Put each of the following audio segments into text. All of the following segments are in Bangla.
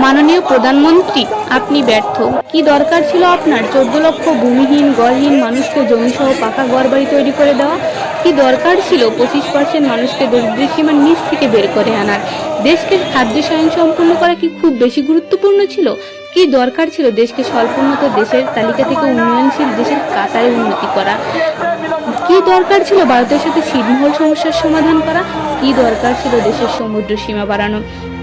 মাননীয় প্রধানমন্ত্রী, আপনি ব্যর্থ। কি দরকার ছিল আপনার? চোদ্দ লক্ষ ভূমিহীন, গড়হীন মানুষকে জমিসহ পাকা ঘর বাড়ি তৈরি করে দেওয়া? কি দরকার ছিল পঁচিশ পার্সেন্ট মানুষকে দরিদ্র সীমার নিচ থেকে বের করে আনার? দেশকে খাদ্য স্বয়ং সম্পূর্ণ করা কি খুব বেশি গুরুত্বপূর্ণ ছিল? কি দরকার ছিল দেশকে স্বল্পোন্নত দেশের তালিকা থেকে উন্নয়নশীল দেশের কাতারে উন্নতি করা? কি দরকার ছিল ভারতের সাথে ছিটমহল সমস্যার সমাধান করা? কি দরকার ছিল দেশের সমুদ্র সীমা বাড়ানো?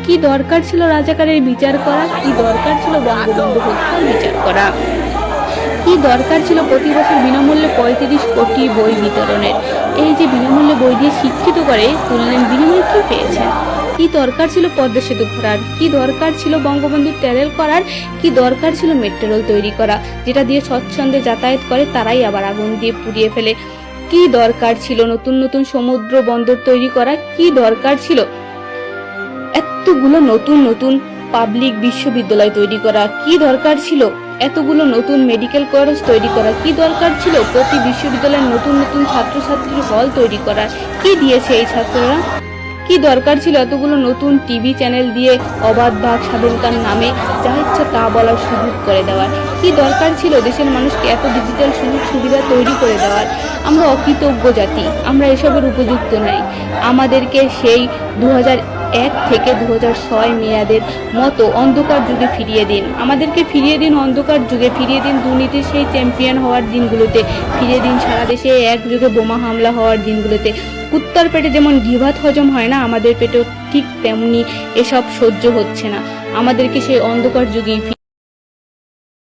কি দরকার ছিল রাজাকারের বিচার করা? কি দরকার ছিল বঙ্গবন্ধু হত্যার বিচার করা? কি দরকার ছিল প্রতি বছর বিনামূল্যে পঁয়ত্রিশ কোটি বই বিতরণের? এই যে বিনামূল্যে বই দিয়ে শিক্ষিত করে তুললেন বিনিময়ে কি পেয়েছেন কি দরকার ছিল পদ্মা সেতু ঘোরার? কি দরকার ছিল বঙ্গবন্ধু ট্যারেল করার? কি দরকার ছিল মেট্রো তৈরি করা? যেটা দিয়ে স্বচ্ছন্দে যাতায়াত করে, তারাই আবার আগুন দিয়ে পুড়িয়ে ফেলে। কি দরকার ছিল নতুন নতুন সমুদ্র বন্দর তৈরি করা? কি দরকার ছিল এতগুলো নতুন নতুন পাবলিক বিশ্ববিদ্যালয় তৈরি করা কি দরকার ছিল? এতগুলো নতুন মেডিকেল কলেজ তৈরি করা কি দরকার ছিল? প্রতি বিশ্ববিদ্যালয়ের নতুন নতুন ছাত্রছাত্রীর হল তৈরি করা কি দিয়েছে এই ছাত্ররা? কি দরকার ছিল এতগুলো নতুন টিভি চ্যানেল দিয়ে অবাধ বাক স্বাধীনতার নামে যা ইচ্ছা তা বলার সুযোগ করে দেওয়ার? কি দরকার ছিল দেশের মানুষকে এত ডিজিটাল সুযোগ সুবিধা তৈরি করে দেওয়ার? আমরা অকৃতজ্ঞ জাতি, আমরা এসবের উপযুক্ত নই। আমাদেরকে সেই দু হাজার এক থেকে দু ছয় মেয়াদের মতো অন্ধকার যুগে ফিরিয়ে দিন। আমাদেরকে ফিরিয়ে দিন, অন্ধকার যুগে ফিরিয়ে দিন। দুর্নীতির সেই চ্যাম্পিয়ন হওয়ার দিনগুলোতে। ফিরিয়ে দিন সারা দেশে এক যুগে বোমা হামলা হওয়ার দিনগুলোতে। কুত্তার পেটে যেমন ঘিভাত হজম হয় না, আমাদের পেটেও ঠিক তেমনি এসব সহ্য হচ্ছে না। আমাদেরকে সেই অন্ধকার যুগেই